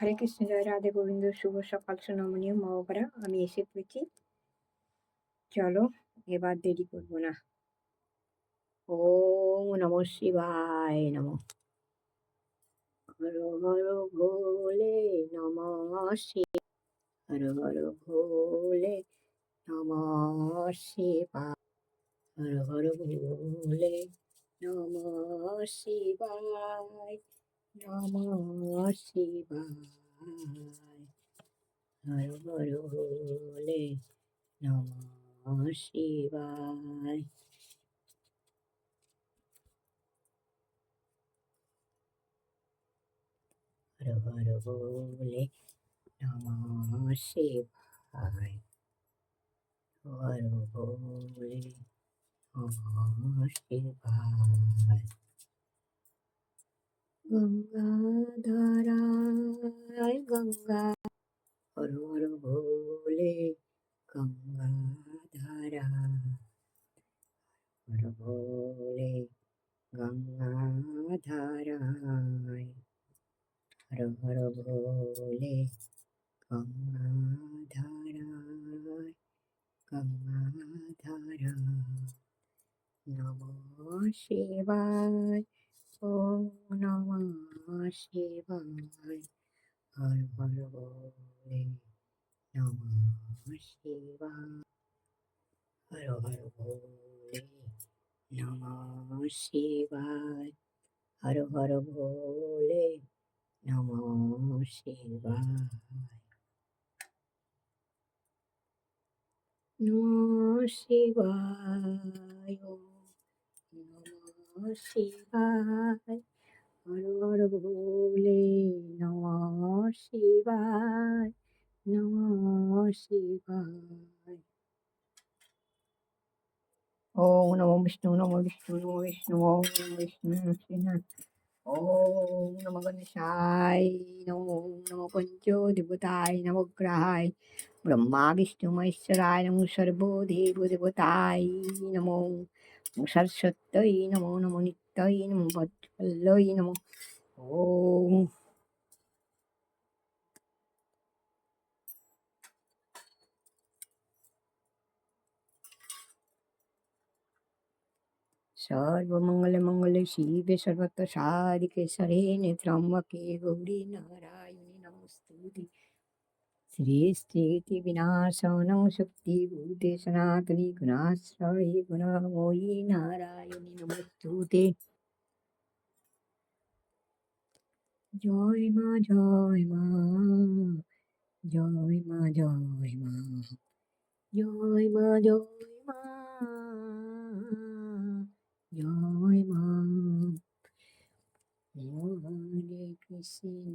হরে কৃষ্ণ জয় রাধে গোবিন্দ শুভ সকাল সুনমনীয় মহাবারা আমি এসে পড়েছি চলো এবার দেরি করব না ও নম শিবায় নম হর হর ভোলে নম শিব হর হর ভোলে নম শিবায় হর হর ভোলে নম শিবায় নম শিবায় হর হর ভোলে নম শিবায় হর হর ভোলে নম হর ভোলে নম শিবায় গঙ্গা ধারায় গঙ্গা, হর হর ভোলে গঙ্গা ধারা হর ভোলে গঙ্গা ধারায় হর হর ভোলে গঙ্গা ধারায় নম শিবায় ওম নমঃ শিবায় হর হর ভোলে নমঃ শিবায় হর হর ভোলে নমঃ শিবায় হর হর ভোলে নমঃ শিবায় নমঃ শিবায় শিবায় হর ভোলে নমঃ শিবায় নমঃ শিবায়। নমো বিষ্ণু নমো বিষ্ণু নমো বিষ্ণু, ওম বিষ্ণু, শ্রীনাথ। ওম নমো গণেশায়, নমো নমো পঞ্চদেবতায় নবগ্রহায় ব্রহ্মা বিষ্ণু মহেশ্বরায়, নমো সর্বদেব দেবতায় নমো সরস্বত্যই নমো নমো নিত্যই নমো ভদ্রপল্লই নমো। ওম। সর্বমঙ্গলমঙ্গলে শিবে সর্বত্র সাধিকে শরণে ত্রম্বকে গৌরী নারায়ণী নমস্তুতে। সৃষ্টিতি বিনাশনং শক্তিভূতে সনাতনী গুণাশ্রয়ে গুণময়ী নারায়ণী নমস্তুতে জয় মা জয় মা জয় মা জয় মা জয় মা জয় মা জয় মা কৃষ্ণ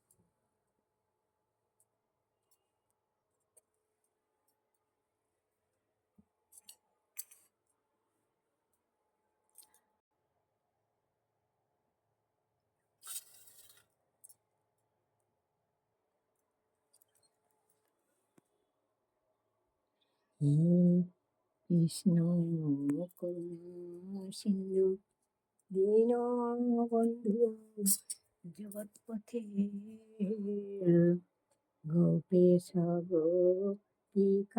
হে কৃষ্ণ সিন্ধু দীন বন্ধু জগৎপথে গোপেশ গোপিকাকান্ত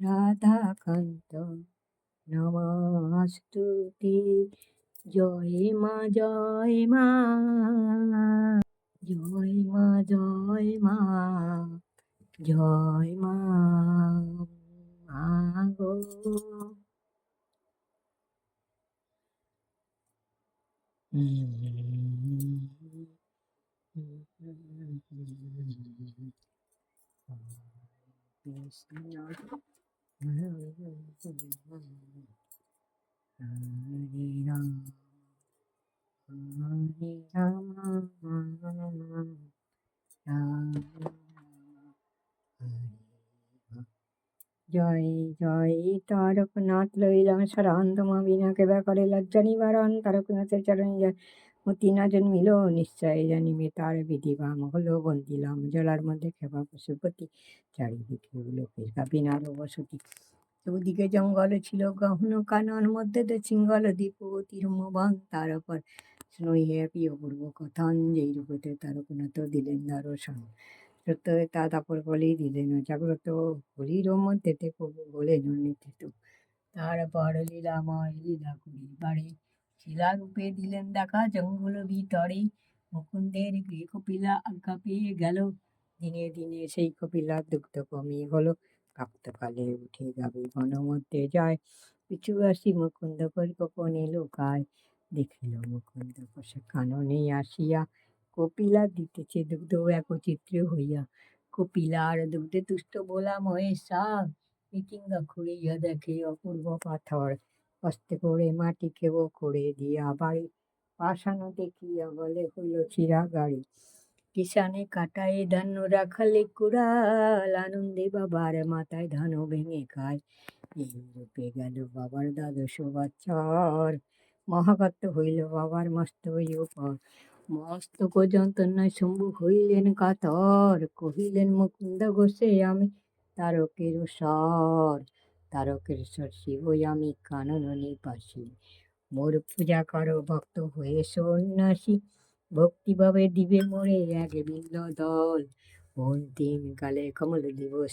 রাধাকান্ত নমস্তুতি জয় মা জয় মা জয় মা জয় মা জয় মা আগো কৃষ্ণ Hare Ram, জয় তারকনাথ লইলাম সারান্তমা বিনাকে ব্যাপারে লজ্জা নিবারণ, তারকনাথের চরণে জয়। মতি না জন্মিল, নিশ্চয় জানিবে তার বিধিবাম হলো বন্দিলাম। জলার মধ্যে খেপা পশুপতি, চারিদিকে লোকের কাপিনার বসতি। চৌদিকে জঙ্গল ছিল গহন কানন, মধ্যে তো সিঙ্গল দ্বীপ তিরুমবান তার উপর স্নৈহে প্রিয় পূর্ব কথান যেই রূপতে তারকনাথ দিলেন দর্শন। তা তাপর বলেই দিলেন। জাগ্রত হরির মধ্যেতে প্রভু বলেন নিত্যিত তারপর লীলাময় লীলা করি বাড়ি শিলারূপে দিলেন দেখা জঙ্গল ভিতরে। মুকুন্দের গৃহ কপিলা আজ্ঞা পেয়ে গেল। দিনে দিনে সেই কপিলার দুগ্ধ কমিয়ে হলো। কালে উঠে বন মধ্যে যায়। পিছু আসি মুকুন্দ পরিকপনে লোকায়। দেখিল মুকুন্দ বসে কাননে আসিয়া কপিলা দিতেছে দুগ্ধ একচিত্র হইয়া। কপিলার দুগ্ধে তুষ্ট বোলা মহেশা মিটিঙ্গা খুঁড়িয়া দেখে অপূর্ব পাথর। হস্তে করে মাটি কেব করে দিয়া বাড়ি পাশানো দেখিয়া বলে, হইল চিরা গাড়ি কিষানে কাটায় ধান্য রাখালে কুড়াল, আনন্দে বাবার মাথায় ধান ভেঙে খায়। এই গেল বাবার দ্বাদশ বছর মহাকত্ত হইল বাবার মস্ত উপর। মস্তক যন্ত্রণায় শম্ভু হইলেন কাতর কহিলেন মুকুন্দ ঘোষে আমি তারকের স্বর তারকের স্বর শিবই আমি কানন নিবাসী মোর পূজা করো ভক্ত হয়ে সন্ন্যাসী ভক্তিভাবে দিবে মোরে এক বিল্ল দল অন্তিম কালে কমল দিবস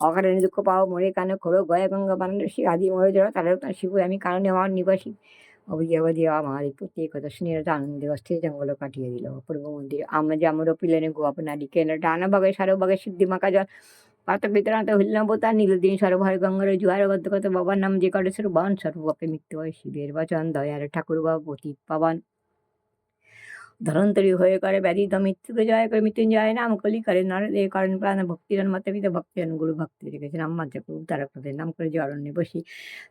অকারণে দুঃখ পাও মরে কানে খোড়ো গয়া গঙ্গা বানারসী আদি মরে জড়া তাদের তার শিবু। আমি কারণে আমার নিবাসী। অভিজ্ঞাবাদী আমার এই প্রত্যেকতা শুনে আনন্দে অস্থির জঙ্গল কাটিয়ে দিল। অপূর্ব মন্দির। আমরা যে আমার পিলেনে গো আপনারি কেন ডানা বাগে, সারো বাগে, সিদ্ধি মাকা জল, পাত বিতরান্ত হইলাম বোতা নীলদিন সরভার গঙ্গার জুয়ার বদ্ধকত বাবার নাম যে কাটে বান সর্বকে মৃত্যু হয় শিবের বচন, দয়ার ঠাকুর বাবা পতি পাবান। ধরন্তরী হয়ে করে ব্যাধিত মৃত্যুকে জয় করে মৃত্যুঞ্জয় নাম কলি করে নরদে করেন প্রাণ ভক্তিরন মতে পিত ভক্তিরন গুরু ভক্তি রেখেছেন আমার যে প্রভু তারকনাথের নাম করে যে অরণ্যে বসি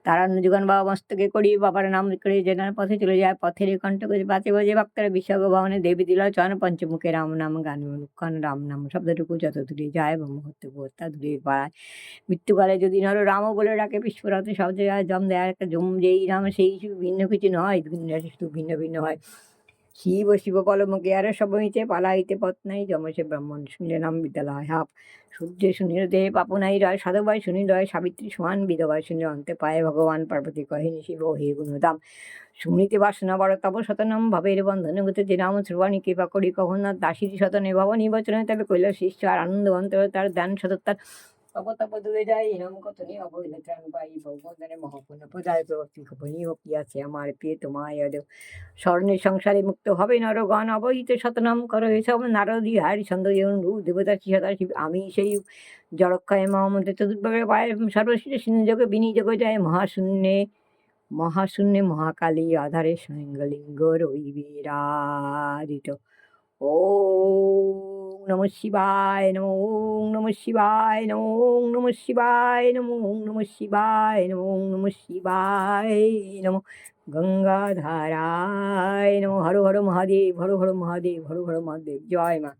তারান্য যুগান বাবা মস্তকে করি বাবার নাম করে জেনার পথে চলে যায় পথের কণ্ঠকে বাঁচে বাজে ভক্তরা বিশ্বগ ভবনে দেবী দিল চন পঞ্চমুখে রাম নাম গান মুখান রাম নাম শব্দটুকু যত দূরে যায় ব্রহ্মহত্য তা দূরে পাড়ায় মৃত্যুকালে যদি নর রামও বলে ডাকে বিশ্বরাতে শব্দে যায় জম দেয় একটা জম যেই রাম সেই ভিন্ন কিছু নয় শুধু ভিন্ন ভিন্ন হয় শিব শিব পলমকে আর সবমিতে পালাইতে পথ নাই। যমসে ব্রাহ্মণ শুনলে নাম বিদ্যালয় হাপ। সূর্যে শুনিল দেহে পাপনাই রয়। সাধবাই রয়। সাবিত্রী সমান বিধবাই শুনিল অন্তে পায়ে ভগবান। পার্বতী কহিনী, শিব, হে গুণদাম। শুনিতে বাসনা বড়। তব শতনাম ভাবের বন্ধন গতে যে নাম শ্রবাণী কৃপা করি। কখন দাসীর শতনে ভব নির্বাচনে তবে কৈলাস শিষ্য আর আনন্দ অন্তর তার ধ্যান সততার দূরে যায় এরম কত নিয়ে অবহিল ত্রাণ পাই ভগবন্ধনে মহাপূর্ণ প্রদায় প্রবর্তী কি আছে আমার তোমায় দেব স্বর্ণের সংসারে মুক্ত হবে নরগণ অবহিত শতনাম করো এসব নারদী হারি ছন্দ দেবতা চিহতা শিব আমি সেই জড়ক্ষয় মহামন্ত্রে চতুর্ভাগে পায় সর্বশ্রী যোগে বিনিযোগ যায় মহাশূন্যে মহাশূন্যে মহাকালী আধারে স্বয়ংলিঙ্গ রইবিরাদিত ও নম শিবায় নমো নম শিবায় নমো নম শিবায় নমো নম শিবায় নমো নম শিবায় নম গঙ্গাধারায় নম। হর হর মহাদেব, হর হর মহাদেব, হর হর মহাদেব, জয় মা।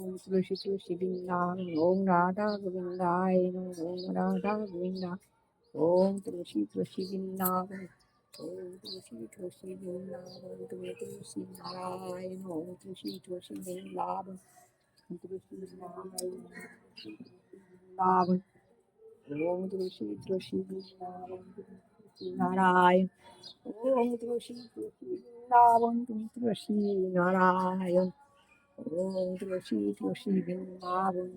তুলসী বৃন্দাবন ওম রাধা গোবিন্দায় নমঃ ওম রাধা গোবিন্দা ওম তুলসী তুলসী বৃন্দাবন ওম তুলসী তুলসী বৃন্দাবন তুমি তুলসী নারায়ণ ওম তুলসী তুলসী বৃন্দাবন তুলসী নারায়ণ বৃন্দাবন ওম তুলসী তুলসী বৃন্দাবন তুলসী নারায়ণ ওম তুলসী তুলসী বৃন্দাবন তুমি তুলসী নারায়ণ ओम तुलसी तुलसी वृंदावन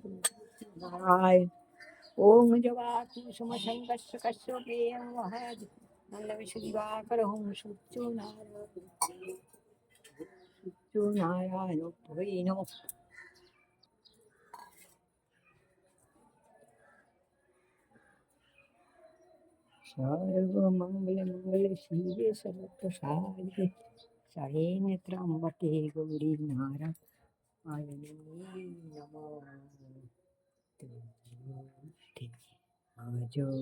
ओम जवा कुसुम संगस्य कस्य प्रियं वहद नन्दविशुदिवाकरहुं शुचो नारायण शुचो नारायण भुवै नमः सर्वमङ्गलमङ्गले शिवे सर्वप्रसादे शयेन त्र्यम्बके गौरी नारायण আজ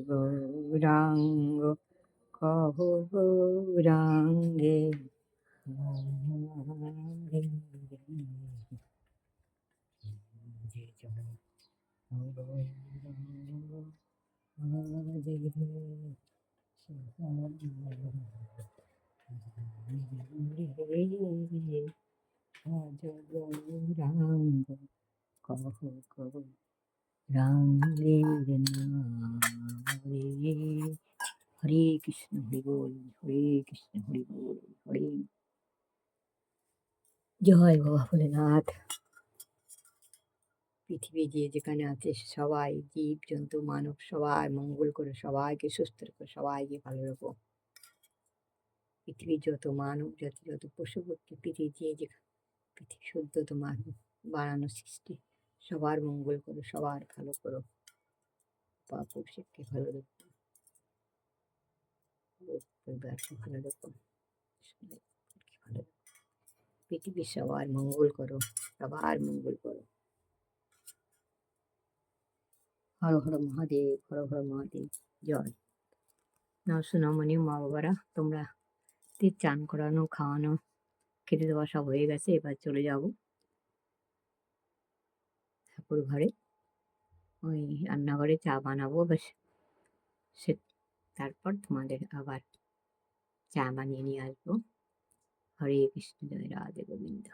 গৌরাঙ্গ কহ গৌরাঙ্গে গৌরাঙ্গে যে জয় গৌরাঙ্গ আজ রে কহ গৌরাঙ্গের নাম রে হরে কৃষ্ণ হরি বল হরে কৃষ্ণ হরি বল হরে জয় বাবা ভোলেনাথ পৃথিবী যে যেখানে আছে সবাই জীব জন্তু মানব সবাই মঙ্গল করে সবাইকে সুস্থ রেখো সবাইকে ভালো রেখো পৃথিবীর যত মানব জাতি যত পশু পক্ষী পৃথিবী যে যেখানে পৃথিবী শুদ্ধ তোমার বানানো সৃষ্টি। সবার মঙ্গল করো, সবার ভালো করো। পাপ শিখকে ভালো রেখো পরিবারকে ভালো রেখো ভালো রেখো পৃথিবীর সবার মঙ্গল করো, সবার মঙ্গল করো। হর হর মহাদেব, হর হর মহাদেব, জয়। না মা বাবারা, তোমরা চান করানো, খাওয়ানো খেতে দেওয়া সব হয়ে গেছে, এবার চলে যাব। ঠাকুর ঘরে। ওই রান্নাঘরে চা বানাবো বেশ সে, তারপর তোমাদের আবার চা বানিয়ে নিয়ে আসব। হরে কৃষ্ণ, জয় রাধে গোবিন্দ।